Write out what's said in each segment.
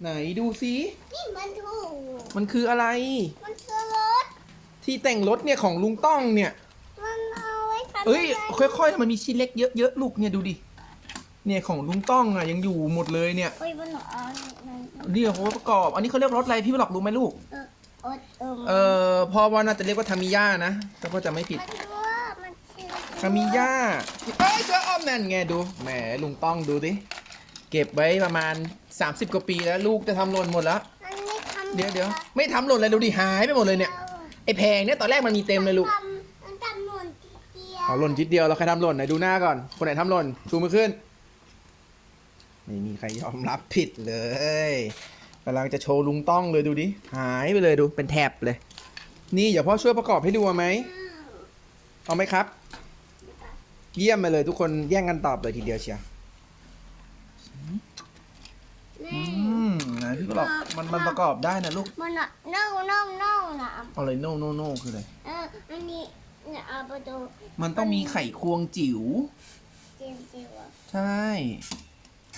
ไหนดูซินี่มันถูกมันคืออะไร มันคือรถ ที่แต่งรถเนี่ยของลุงต้องเนี่ย มันเอาไว้ทำเอ้ยะไรค่อยๆ มันมีชิ้นเล็กเยอะๆลูกเนี่ยดูดิ เนี่ยของลุงต้องอะยังอยู่หมดเลยเนี่ยเอ้ยมันเอามันนี่เขาประกอบ อันนี้เขาเรียกรถอะไรพี่หลอกรู้ไหมลูก เออเออเออเอ่อพ่อว่าน่าจะเรียกว่าทามิย่านะถ้าพ่อจะไม่ผิดมันรู้ว่ามันคือทามิย่าเอ้ยเจออ้อมนั่นไงดู แหมลุงต้องดูดิ เก็บไว้ประมาณ 30 กว่าปีแล้วลูกจะทำหล่นหมดแล้วมันไม่ทำเดี๋ยวเดี๋ยวไม่ทำหล่นเลยดูดิหายไปหมดเลยเนี่ยไอแพงเนี่ยตอนแรกมันมีเต็มเลยลูกทำมันทำหล่นทีเดียวเอาหล่นจิตเดียวเราใครทำหล่นไหนดูหน้าก่อนคนไหนทำหล่นชูมือขึ้นไม่มีใครยอมรับผิดเลยกำลังจะโชว์ลุงต้องเลยดูดิหายไปเลยดูเป็นแถบเลย นี่เดี๋ยวพ่อช่วยประกอบให้ดูเอาไหมเอาไหมครับ เยี่ยมไปเลยทุกคนแย่งกันตอบเลยทีเดียวเชียว แม่อืมนะพี่ก็บอกมันมันประกอบได้นะลูกมันอะเน่าเน่าเน่าน่ะเอาเลยโน่โน่โน่คืออะไรเอออันนี้เนี่ยเอาไปดูมันต้องมีไขควงจิ๋ว เจียวเจียวอะใช่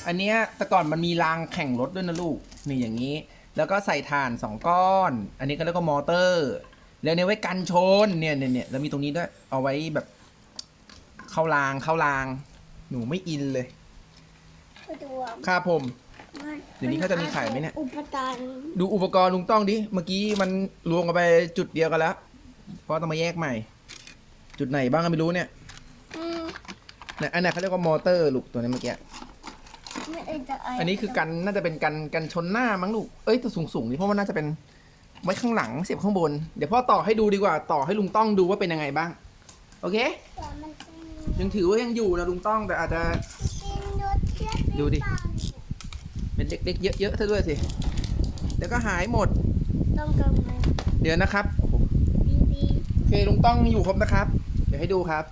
อันเนี้ยแต่ก่อนมันมีรางแข่งรถด้วยนะลูก นี่อย่างนี้ แล้วก็ใส่ถ่านสองก้อน อันนี้ก็เรียกว่ามอเตอร์ แล้วเนี่ยไว้กันชน เนี่ยเนี่ยเนี่ยแล้วมีตรงนี้ด้วย เอาไว้แบบ เข้ารางเข้าราง หนูไม่อินเลยไป ดูอะครับผม มันเดี๋ยวนี้เขาจะมีขายไหมเนี่ย อุปทานดูอุปกรณ์ลุงต้องดิ เมื่อกี้มันรวมกันไปจุดเดียวกันแล้ว เพราะต้องมาแยกใหม่ จุดไหนบ้างก็ไม่รู้เนี่ยอืมเนี่ยอันไหนเขาเรียกว่ามอเตอร์ลูกตัวนี้เมื่อกี้ ไม่เอ็นจะไอันนี้คือกันน่าจะเป็นกันกันชนหน้ามั้งลูก เอ้ยตัวสูงสูงๆนี่เพราะว่าน่าจะเป็นไว้ข้างหลังเสียบข้างบน เดี๋ยวพ่อต่อให้ดูดีกว่า ต่อให้ลุงต้องดูว่าเป็นยังไงบ้าง โอเค แต่มันเป็นยังถือว่ายังอยู่นะลุงต้องแต่อาจจะ เป็นรถเชือก ดูดิ เป็นเล็กๆเยอะๆซะด้วยสิ เดี๋ยวก็หายหมด ต้องกำลังเดี๋ยวนะครับโอ้โหดีโอเคลุงต้องอยู่ครบนะครับ เดี๋ยวให้ดูครับ